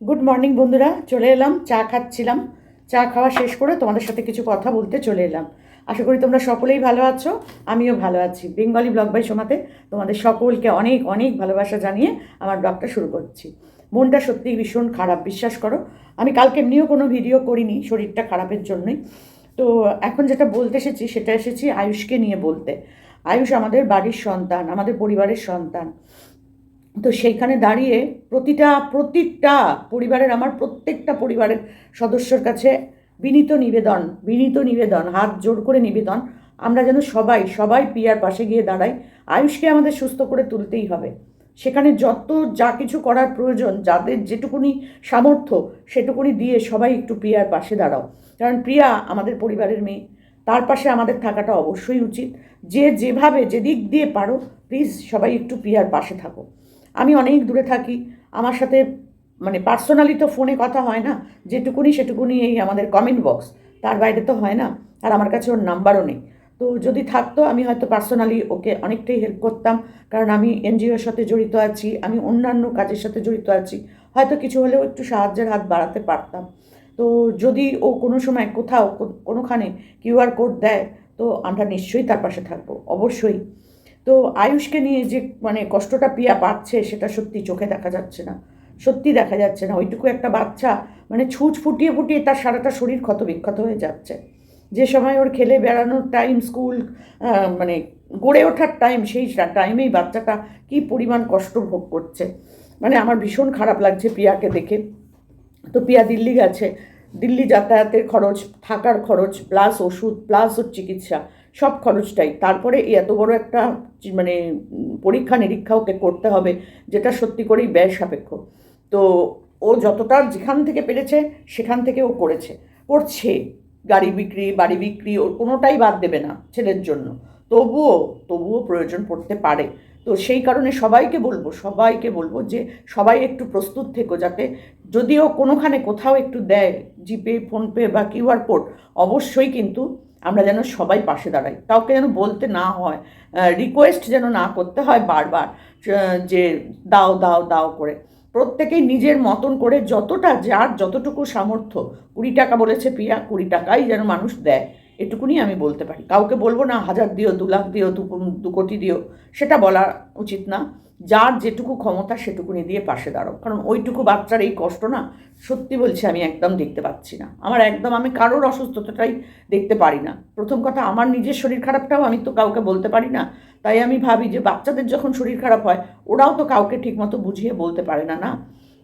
Good morning বন্ধুরা। চলে এলাম। চা খাচ্ছিলাম। চা খাওয়া শেষ করে তোমাদের সাথে কিছু কথা বলতে চলে এলাম। আশা করি তোমরা সকলেই ভালো আছো। আমিও ভালো আছি। বেঙ্গলি ব্লগ বাই সোমাতে তোমাদের সকলকে অনেক অনেক ভালোবাসা জানিয়ে আমার ব্লগটা শুরু করছি। মনটা সত্যিই ভীষণ খারাপ, বিশ্বাস করো। আমি কালকে এমনিও কোনো ভিডিও করিনি, শরীরটা খারাপের জন্যই। তো এখন যেটা বলতে এসেছি, সেটা এসেছি আয়ুষকে নিয়ে বলতে। আয়ুষ আমাদের বাড়ির সন্তান, আমাদের পরিবারের সন্তান। তো সেইখানে দাঁড়িয়ে প্রতিটা প্রতিটা পরিবারের, আমার প্রত্যেকটা পরিবারের সদস্যর কাছে বিনীত নিবেদন বিনীত নিবেদন, হাত জোর করে নিবেদন, আমরা যেন সবাই সবাই পিয়ার পাশে গিয়ে দাঁড়াই। আয়ুষকে আমাদের সুস্থ করে তুলতেই হবে। সেখানে যত, যা কিছু করার প্রয়োজন, যাদের যেটুকুনি সামর্থ্য, সেটুকুনি দিয়ে সবাই একটু প্রিয়ার পাশে দাঁড়াও। কারণ প্রিয়া আমাদের পরিবারের মেয়ে। তার পাশে আমাদের থাকাটা অবশ্যই উচিত। যে যেভাবে, যেদিক দিয়ে পারো প্লিজ সবাই একটু প্রিয়ার পাশে থাকো। আমি অনেক দূরে থাকি, আমার সাথে মানে পার্সোনালি তো ফোনে কথা হয় না, যেটুকুনি সেটুকুনি এই আমাদের কমেন্ট বক্স তার বাইরে তো হয় না, আর আমার কাছে ওর নাম্বারও নেই। তো যদি থাকতো, আমি হয়তো পার্সোনালি ওকে অনেকটাই হেল্প করতাম, কারণ আমি এনজিওর সাথে জড়িত আছি, আমি অন্যান্য কাজের সাথে জড়িত আছি, হয়তো কিছু হলেও একটু সাহায্যের হাত বাড়াতে পারতাম। তো যদি ও কোনো সময় কোথাও, কোনোখানে কিউআর কোড দেয়, তো আমরা নিশ্চয়ই তার পাশে থাকব, অবশ্যই। তো আয়ুষকে নিয়ে যে মানে কষ্টটা পিয়া পাচ্ছে, সেটা সত্যি চোখে দেখা যাচ্ছে না। সত্যি দেখা যাচ্ছে না। ওইটুকু একটা বাচ্চা মানে ছুঁচ ফুটিয়ে ফুটিয়ে তার সারাটা শরীর ক্ষত বিক্ষত হয়ে যাচ্ছে। যে সময় ওর খেলে বেড়ানোর টাইম স্কুল মানে গড়ে ওঠার টাইম সেই টাইমেই বাচ্চাটা কি পরিমাণ কষ্ট ভোগ করছে। মানে আমার ভীষণ খারাপ লাগছে পিয়াকে দেখে। তো পিয়া দিল্লি গেছে। দিল্লি যাতায়াতের খরচ, থাকার খরচ প্লাস ওষুধ প্লাস ওর চিকিৎসা। সব খরচটাই। তারপরে এত বড় একটা মানে পরীক্ষা নিরীক্ষা ওকে করতে হবে, যেটা সত্যি করেই ব্যয় সাপেক্ষ। তো ও যতটা যেখান থেকে পেরেছে, সেখান থেকে ও করেছে। করছে। গাড়ি বিক্রি, বাড়ি বিক্রি, ওর কোনোটাই বাদ দেবে না ছেলের জন্য। তবুও তবুও প্রয়োজন পড়তে পারে। তো সেই কারণে সবাইকে বলব সবাইকে বলব যে সবাই একটু প্রস্তুত থেকো যাতে যদিও কোনোখানে কোথাও একটু দেয়, জিপে, ফোনপে বা কিউআর কোড, অবশ্যই কিন্তু আমরা যেন সবাই পাশে দাঁড়াই। কাউকে যেন বলতে না হয় রিকোয়েস্ট যেন না করতে হয় বারবার যে দাও দাও দাও করে। প্রত্যেকেই নিজের মতন করে যতটা যার যতটুকু সামর্থ্য, কুড়ি টাকা বলেছে পিয়া, কুড়ি টাকাই যেন মানুষ দেয়, এটুকুনি আমি বলতে পারি। কাউকে বলব না, হাজার দিও, দু লাখ দিও, দু দু কোটি দিও, সেটা বলা উচিত না। যার যেটুকু ক্ষমতা সেটুকুনি দিয়ে পাশে দাঁড়াও। কারণ ওইটুকু বাচ্চার এই কষ্ট না, সত্যি বলছি আমি একদম দেখতে পাচ্ছি না। আমার একদম, আমি কারোর অসুস্থতাটাই দেখতে পারি না। প্রথম কথা, আমার নিজের শরীর খারাপটাও আমি তো কাউকে বলতে পারি না। তাই আমি ভাবি যে বাচ্চাদের যখন শরীর খারাপ হয়, ওরাও তো কাউকে ঠিকমতো বুঝিয়ে বলতে পারে না না?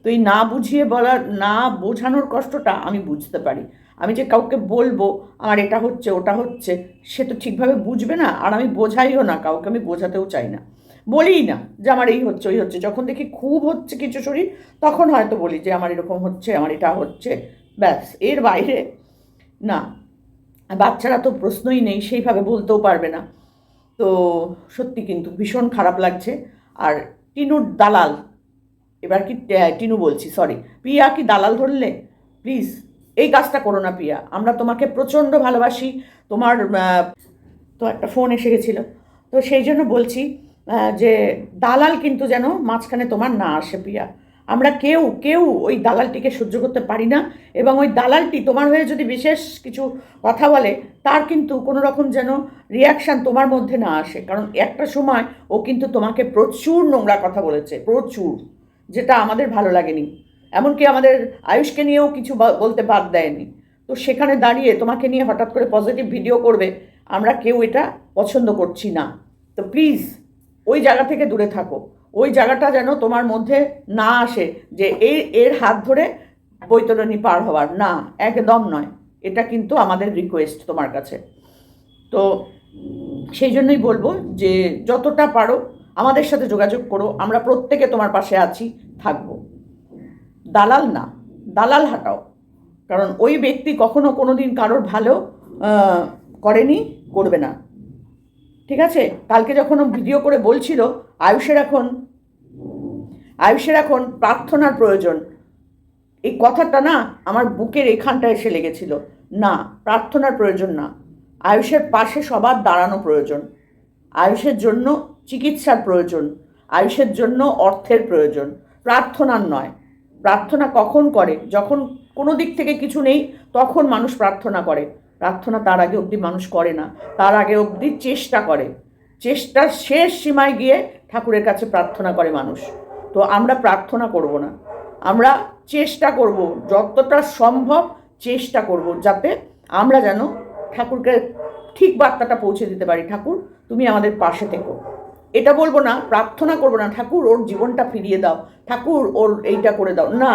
তো এই না বুঝিয়ে বলার, না বোঝানোর কষ্টটা আমি বুঝতে পারি। আমি যে কাউকে বলব, আমার এটা হচ্ছে, ওটা হচ্ছে, সে তো ঠিকভাবে বুঝবে না, আর আমি বোঝাইও না কাউকে, আমি বোঝাতেও চাই না। বলিই না যে আমার এই হচ্ছে, ওই হচ্ছে। যখন দেখি খুব হচ্ছে কিছু শরীর, তখন হয়তো বলি যে আমার এরকম হচ্ছে, আমার এটা হচ্ছে। ব্যাস, এর বাইরে না। বাচ্চারা তো প্রশ্নই নেই, সেইভাবে বলতেও পারবে না। তো সত্যি কিন্তু ভীষণ খারাপ লাগছে। আর টিনুর দালাল, এবার কি টিনু বলছি সরি পিয়া কি দালাল ধরলে? প্লিজ এই কাজটা করো না পিয়া আমরা তোমাকে প্রচণ্ড ভালোবাসি। তোমার তো একটা ফোন এসে গেছিল। তো সেই জন্য বলছি যে দালাল কিন্তু যেন মাঝখানে তোমার না আসে প্রিয়া। আমরা কেউ কেউ ওই দালালটিকে সহ্য করতে পারি না এবং ওই দালালটি তোমার হয়ে যদি বিশেষ কিছু কথা বলে, তার কিন্তু কোনো রকম যেন রিয়াকশান তোমার মধ্যে না আসে। কারণ একটা সময় ও কিন্তু তোমাকে প্রচুর নোংরা কথা বলেছে, প্রচুর, যেটা আমাদের ভালো লাগেনি। এমনকি আমাদের আয়ুষকে নিয়েও কিছু বলতে বাদ দেয়নি। তো সেখানে দাঁড়িয়ে তোমাকে নিয়ে হঠাৎ করে পজিটিভ ভিডিও করবে, আমরা কেউ এটা পছন্দ করছি না। তো প্লিজ ওই জায়গা থেকে দূরে থাকো। ওই জায়গাটা যেন তোমার মধ্যে না আসে যে এই, এর হাত ধরে বৈতরণী পার হওয়ার। না, একদম নয়। এটা কিন্তু আমাদের রিকোয়েস্ট তোমার কাছে। তো সেই জন্যই বলব যে যতটা পারো, আমাদের সাথে যোগাযোগ করো। আমরা প্রত্যেকে তোমার পাশে আছি, থাকব। দালাল না, দালাল হাঁটাও। কারণ ওই ব্যক্তি কখনো কোনো দিন কারোর ভালো করেনি, করবে না। ঠিক আছে? কালকে যখন ও ভিডিও করে বলছিল, আয়ুষের এখন আয়ুষের এখন প্রার্থনার প্রয়োজন। এই কথাটা না আমার বুকের এখানটা এসে লেগেছিল। না, প্রার্থনার প্রয়োজন না। আয়ুষের পাশে সবার দাঁড়ানো প্রয়োজন। আয়ুষের জন্য চিকিৎসার প্রয়োজন। আয়ুষের জন্য অর্থের প্রয়োজন। প্রার্থনার নয়। প্রার্থনা কখন করে? যখন কোনো দিক থেকে কিছু নেই, তখন মানুষ প্রার্থনা করে। প্রার্থনা তার আগে অবধি মানুষ করে না, তার আগে অবধি চেষ্টা করে। চেষ্টার শেষ সীমায় গিয়ে ঠাকুরের কাছে প্রার্থনা করে মানুষ। তো আমরা প্রার্থনা করব না। আমরা চেষ্টা করব, যতটা সম্ভব চেষ্টা করব যাতে আমরা যেন ঠাকুরকে ঠিক বার্তাটা পৌঁছে দিতে পারি, ঠাকুর, তুমি আমাদের পাশে থেকো। এটা বলব না, প্রার্থনা করব না, ঠাকুর, ওর জীবনটা ফিরিয়ে দাও। ঠাকুর, ওর এইটা করে দাও। না।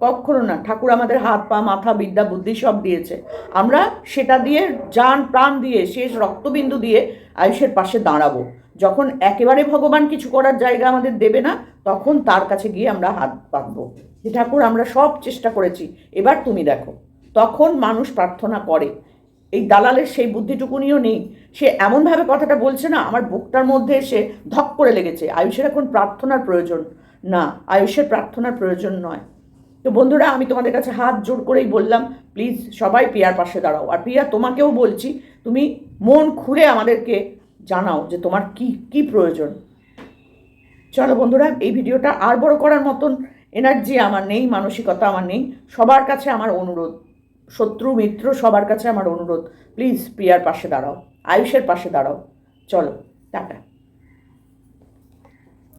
কখনো না। ঠাকুর আমাদের হাত, পা, মাথা, বিদ্যা, বুদ্ধি সব দিয়েছে। আমরা সেটা দিয়ে যান প্রাণ দিয়ে শেষ রক্তবিন্দু দিয়ে আয়ুষের পাশে দাঁড়াবো। যখন একেবারে ভগবান কিছু করার জায়গা আমাদের দেবে না, তখন তার কাছে গিয়ে আমরা হাত পাতবো যে ঠাকুর, আমরা সব চেষ্টা করেছি, এবার তুমি দেখো। তখন মানুষ প্রার্থনা করে। এই দালালের সেই বুদ্ধিটুকুনিও নেই। সে এমনভাবে কথাটা বলছে না, আমার বুকটার মধ্যে এসে ধক করে লেগেছে। আয়ুষের এখন প্রার্থনার প্রয়োজন। না, আয়ুষের প্রার্থনার প্রয়োজন নয়। তো বন্ধুরা, আমি তোমাদের কাছে হাত জোর করেই বললাম প্লিজ সবাই প্রিয়ার পাশে দাঁড়াও। আর প্রিয়া, তোমাকেও বলছি, তুমি মন খুলে আমাদেরকে জানাও যে তোমার কি কি প্রয়োজন। চলো বন্ধুরা, এই ভিডিওটা আর বড় করার মতন এনার্জি আমার নেই, মানসিকতা আমার নেই। সবার কাছে আমার অনুরোধ, শত্রু, মিত্র, সবার কাছে আমার অনুরোধ প্লিজ প্রিয়ার পাশে দাঁড়াও, আয়ুষের পাশে দাঁড়াও। চলো, টাটা।